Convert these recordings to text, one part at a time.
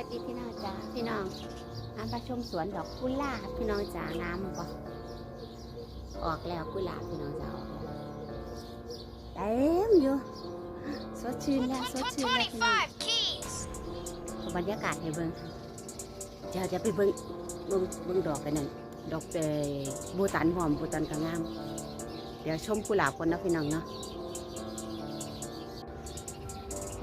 วัสดีพี่น้องจ้าพี่น้องน้ำประชมสวนดอกกุหลาบพี่น้องจ้างามบ่ออกแล้วกุหลาบพี่น้องจ้าออกแล้วเต็มอยู่สดชื่นแล้วสดชื่นแล้วพี่น้องบรรยากาศให้เบิ่งเดี๋ยวจะไปเบิ่งเบิ่งเบิ่งดอกกันนั่นดอกเตยบูตันหอมบูตันก็งาม เดี๋ยวชมกุหลาบคนนะพี่น้องเนาะ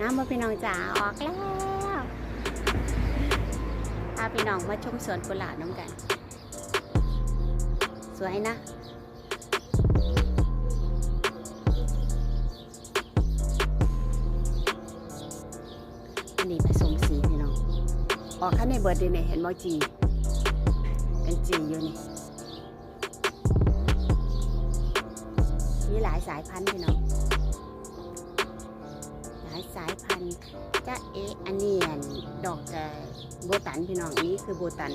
น้ำมาพี่น้องจ๋าออกแล้วาพี่น้องมาชมสวนกุหลาบน้ำกัน สวยนะอันนี้ผสมสีพี่น้อง ออกข้างในเบิร์ดเลยเนี่ยเห็นมอจี เป็นจีอยู่นี่ มีหลายสายพันธุ์พี่น้อง สาเอะอันนี้อันดอกโบตันพี่น้องนี่คือโบตัน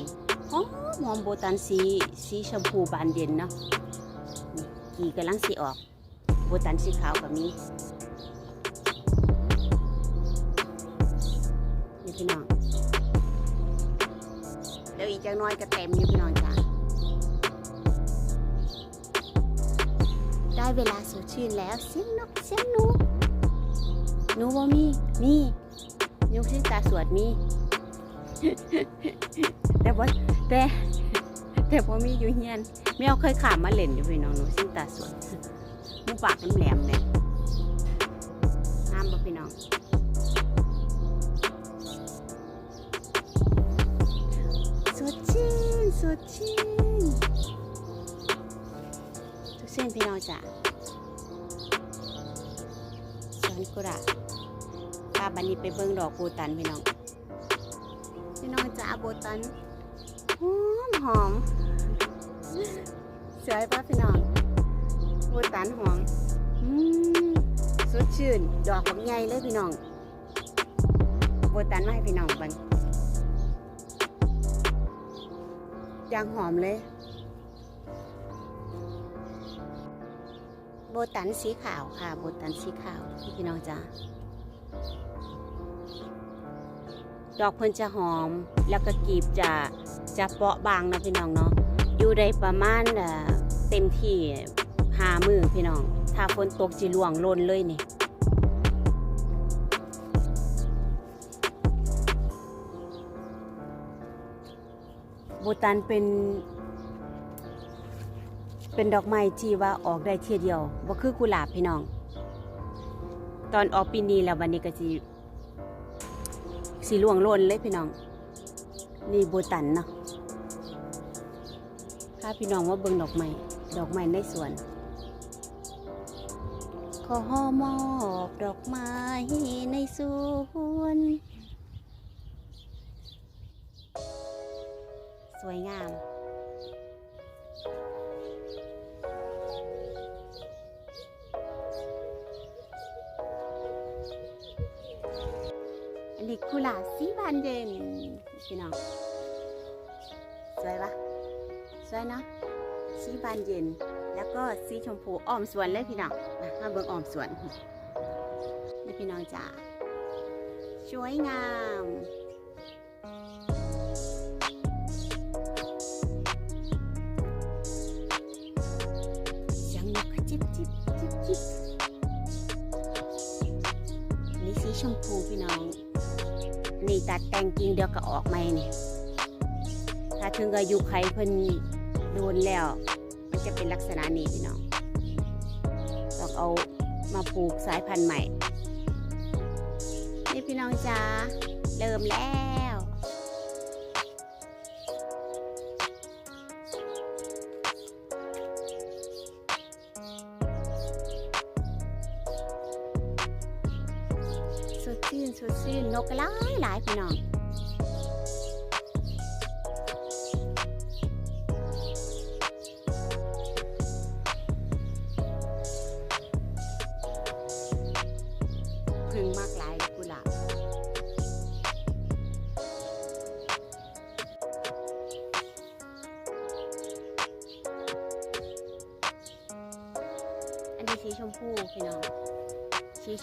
หอมหอมโบตันสีสีชมพูบานเย็นเนาะนี่กี่กำลังสีออก โบตันสีขาวกับมีนี่พี่น้องเดี๋ยวอีกจังน้อยก็เต็มอยู่พี่น้องจ้าได้เวลาสดชื่นแล้วเสียงนกเสียงนู หนูว่ามี มียุกที่ตาสวดมี แต่ว่แต่แต่พอมีอยู่เฮียนแมวเคยขามมาเล่นอยู่พี่น้องหนูสิ้นตาสวดมูปากน้ำแหลมเนี่ยน้ำบ่พี่น้องสดชื่นสดชื่นทุกเส้นพี่น้องจ้ะสวนกุหลา บพาบันนี้ไปเบิ่งดอกโบตันพี่น้อง พี่น้องจ้าโบตันหอมหอมสวยปะพี่น้องโบตันหอมอืมสดชื่น ดอกแบบใหญ่เลยพี่น้องโบตันมาให้พี่น้องเบันยางหอมเลยโบตันสีขาวค่ะโบตันสีขาวพี่น้องจ้า ดอกเพิ่นจะหอม แล้วก็กีบจะจะเปราะบางนะพี่น้องเนาะอยู่ได้ประมาณเอ่อเต็มที่หามือพี่น้อง ถ้าฝนตกจีหลวงลนเลยนี่โบตันเป็น เป็นดอกไม้ที่ว่าออกได้เทียเดียวบ่คือกุหลาบพี่น้อง ตอนออกปีนี้แล้ววันนี้ก็สิ สีหลวงล่นเลยพี่น้อง นี่โบตันเนาะถ้าพี่น้องว่าเบิ่งดอกไม้ดอกไม้ในสวน ขอมอบดอกไม้ในสวน สวยงาม กุหลาบสีบานเย็นพี่น้องสวยปะสวยเนาะสีบานเย็น แล้วก็สีชมพูอ้อมสวนเลยพี่น้องมามาเบิ่งอ้อมสวนนี่พี่น้องจ๋าสวยงาม แต่งกิ่งเดียวก็ออกมาเนี่ยถ้าถึงอายุไขเพิ่นโดนแล้ว มันจะเป็นลักษณะนี้พี่น้องต้องเอามาปลูกสายพันธุ์ใหม่ นี่พี่น้องจ้าเริ่มแล้ว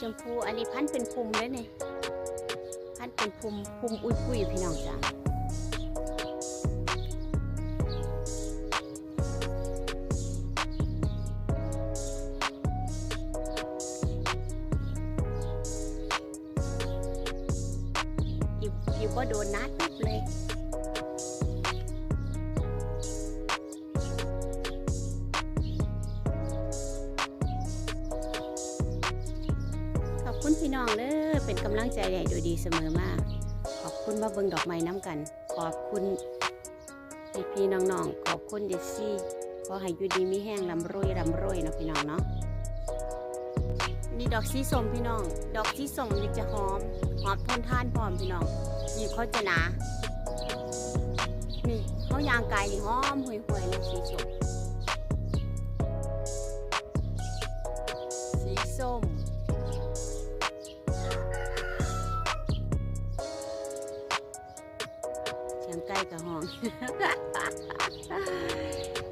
ชมพู อันนี้พันเป็นคุมเลยเนี่ย พันเป็นภูมิภูมิอุ้ยปุ้ยพี่น้องจ้า ใจใหญ่ดูดีเสมอมาขอบคุณมาเบิ่งดอกไม้น้ำกัน ขอบคุณพี่พี่น้องๆ ขอบคุณเดซี่ขอให้อยู่ดีมีแห้งลำรวยลำรวยนะพี่น้องเนาะนี่ดอกสีส้มพี่น้อง ดอกสีส้มนี่จะหอม หอมทนทานพร้อมพี่น้องหยิบเขาจะหนา นี่เขายางกายนี่หอมห่วยๆเลยสีส้ม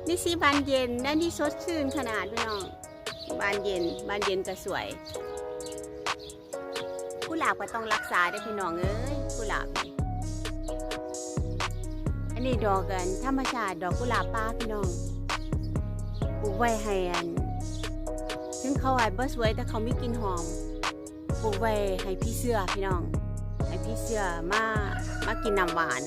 นี่สีบานเย็นนะนี่สดชื่นขนาดพี่น้อง บานเย็น บานเย็นก็สวย กุหลาบก็ต้องรักษาได้พี่น้องเอ้ยกุหลาบ อันนี้ดอกกันธรรมชาติดอกกุหลาบป้าพี่น้องปลูกไว้ให้อัน ถึงเขาอาจบ่สวยแต่เขามีกลิ่นหอมปลูกไว้ให้พี่เสื้อพี่น้อง ให้พี่เสื้อมา มากินน้ำหวาน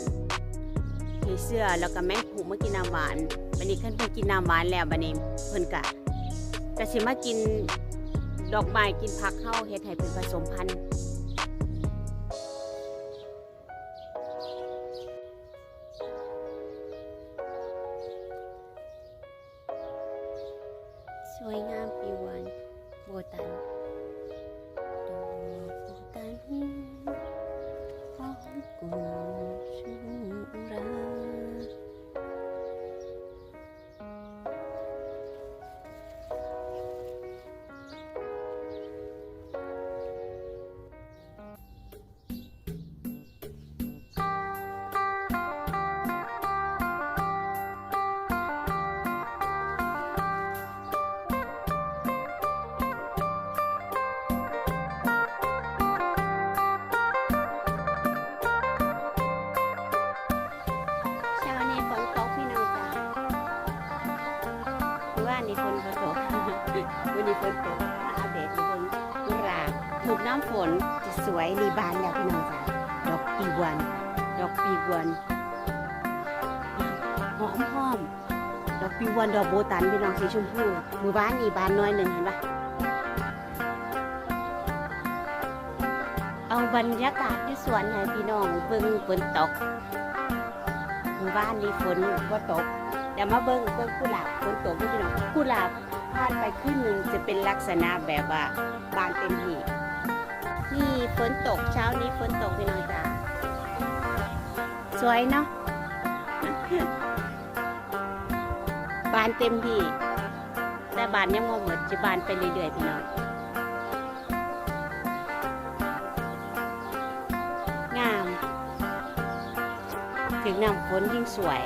พี่เสื้อแล้วก็แมงผูมากินน้ำหวาน บันนี้ขึ้นเพิ่นกินน้ำหวานแล้วบันนี้เพิ่นกะกะสิมากินดอกไม้กินผักเข้าเฮ็ดให้เป็นผสมพันธุ์ ว่านี่ฝนก็ตกวันนี้ฝนตกมาอัปเดตให้เบิ่งกุหลาบถูกน้ำฝนจะสวยรีบานแล้วพี่น้องจ้าดอกปีกวนดอกปีกวนหอมหอมดอกปีกวนดอกโบตันพี่น้องสีชมพูมือบ้านนี่บานน้อยหนึ่งเห็นปะเอาบรรยากาศที่สวนให้พี่น้องเบิ่งฝนตกหมู่บ้านนี้ฝนก็ตก แต่มาเบิ้งเบิ้งกุหลาบฝนตพี่น้องกุหลาบผ่านไปครึ่งหนึ่งจะเป็นลักษณะแบบว่าบานเต็มหีบนี่ฝนตกเช้านี้ฝนตกพี่น้องจ้าสวยเนาะบานเต็มที่แต่บานยังมองเหมือนจะบานไปเรื่อยๆพี่น้องงาม ถึงน้ำฝนยิ่งสวย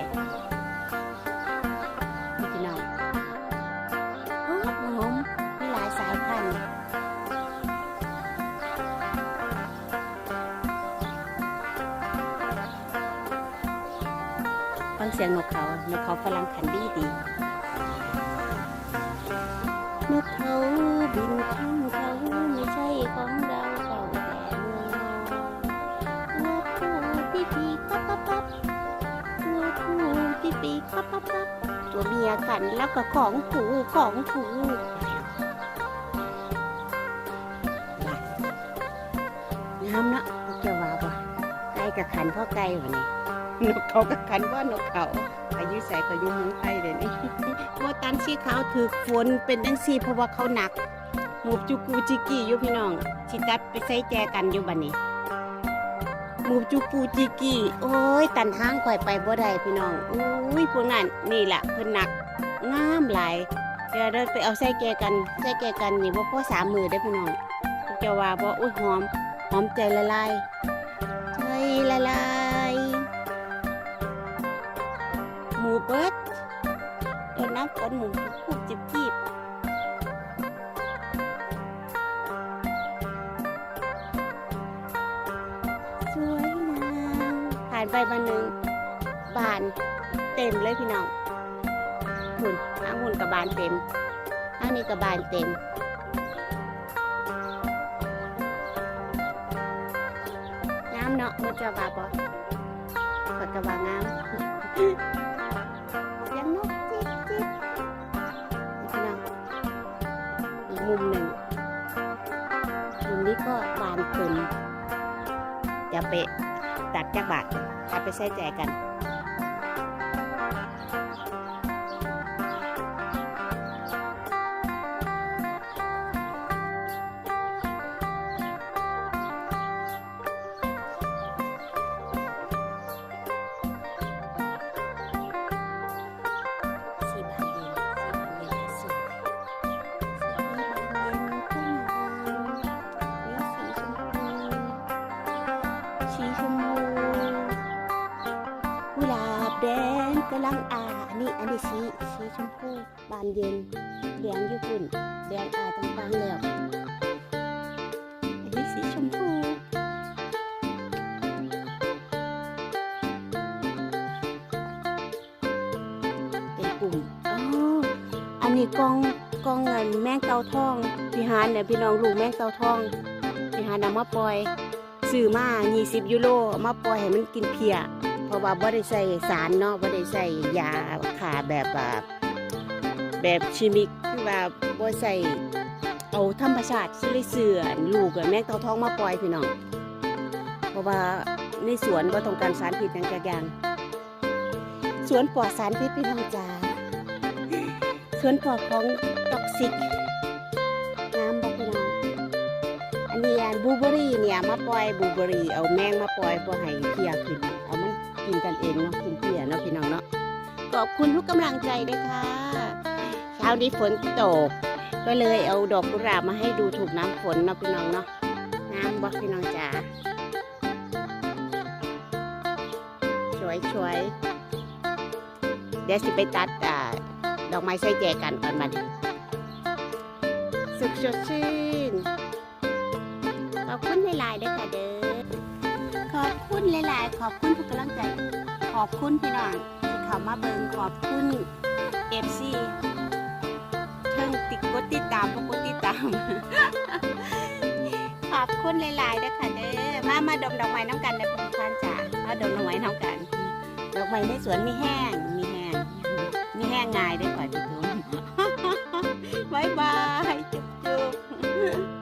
สียงนกเขา นกเขาฝรั่งขันดีดี นกเขาบินข้างเขาไม่ใช่ของเราเฝ้าแต่เมืองนอกนกคู่พี่พีปั๊บปั๊บปั๊บตัวผู้พี่ปีกปั๊บปั๊บตัวเมียกันแล้วก็ของผูของผูงามเนาะพวกเจ้าว่าบ่ไก่กับขันพ่อไก่วะนี่ นกเขากับขันว่านกเขาอายุใส่ก็ยุ่เมืองไทยเลยนี่โมตันสีขาวถือฝนเป็นจังซี่เพราะว่าเขาหนักหมูจูกูจิกี้อยู่พี่น้องสิตัดไปใส่แจกันอยู่บัดนี้หมูจูปูจิกี้โอ้ยตันห้างข่อยไปบ่ได้พี่น้องอุ้ยพวกนั้นนี่แหละเพิ่นหนักงามหลายเดี๋ยวเราไปเอาใส่แกกันใส่แกกันนี่บ่พอสามมือได้พี่น้องพวกเจ้าว่าบ่อุ้ยหอมหอมใจละลายใจละลาย เบิดโดนน้ำฝนหมูคุบจิบจีบสวยาผ่านไปบานหนึ่งบานเต็มเลยพี่น้องหุ่นอ้างหุ่นกับบานเต็มอ้างนี่กับบานเต็มงามเนาะมันจะว่าบ่ขอยกระว่างาม มุมหนึ่งมุมนี้ก็บานเต็มเดี๋ยวไปตัดจากบาทเอาไปใส่ใจกัน กำลังอ่าอันนี้อันนี้สีสีชมพูบานเย็นแดงญี่ปุ่นแดงอ่าต่างๆแล้วอันนี้สีชมพูเป็นกลุ่มอ๋ออันนี้กองกองเงินแมงเตาทองพี่ฮานเนี่ยพี่น้องลูกแมงเตาทองพี่ฮานนำมาปล่อยซื้อมา20ยูโรเอามาปล่อยให้มันกินเพีย เพราะว่าบ่ได้ใส่สารเนาะบ่ได้ใส่ยาขาแบบว่าแบบชิมิกคือว่าบ่ใส่เอาธรรมชาติสิเลยเสือลูกแมงเตาทองมาปล่อยพี่น้องเพราะว่าในสวนบ่ต้องการสารพิษอย่างจักอย่างสวนปลอดสารพิษพี่น้องจ๋าสวนปลอดของท็อกซิกน้ำบอกพี่น้องอันนี้อันบูเบอรี่เนี่ยมาปล่อยบูเบอรี่เอาแมงมาปล่อยเพื่อให้เพียขึ้น กินกันเองเนาะกินเพียเนาะพี่น้องเนาะขอบคุณทุกกำลังใจด้วยค่ะเช้านี้ฝนตก ก็เลยเอาดอกกุหลาบมาให้ดูถูกน้ำฝนเนาะพี่น้องเนาะน้ำบอกพี่น้องจ๋าสวยสวยเดี๋ยวสิไปตัดอดอกไม้ใส่แจกันก่อนมันสุขสดชื่นขอบคุณหลายๆด้วยค่ะเด้อ อบคุณหลาย ๆ ขอบคุณทุกกำลังใจ ขอบคุณพี่น้องที่เข้ามาเบิงขอบคุณเอฟซีเทิงติดกดติดตามพวกกดติดตาม ขอบคุณหลายๆด้วยค่ะเด้อมามาดมดอกไม้น้ำกันนะพี่ท่านจ๋ามาดมดอกไม้น้ำกัน ดอกไม้ในสวนมีแห้ง มีแห้ง มีแห้งง่ายด้วยก่อนจุ๊บ บายบายจุ๊บจุ๊บ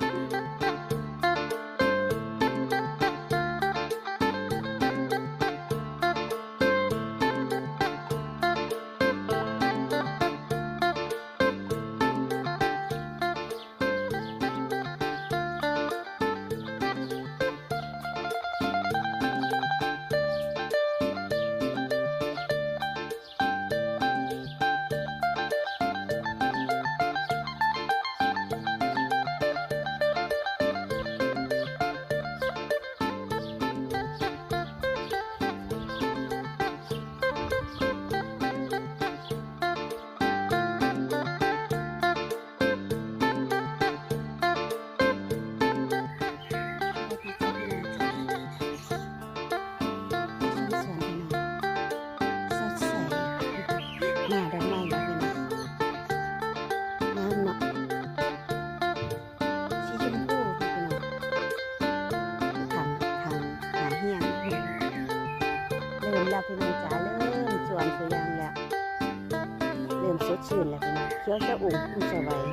ชื่นแล้วพี่น้องเคี้ยวจะอุ่มพุ่งสวัย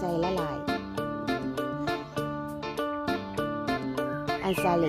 ใจละลาย อันซาเล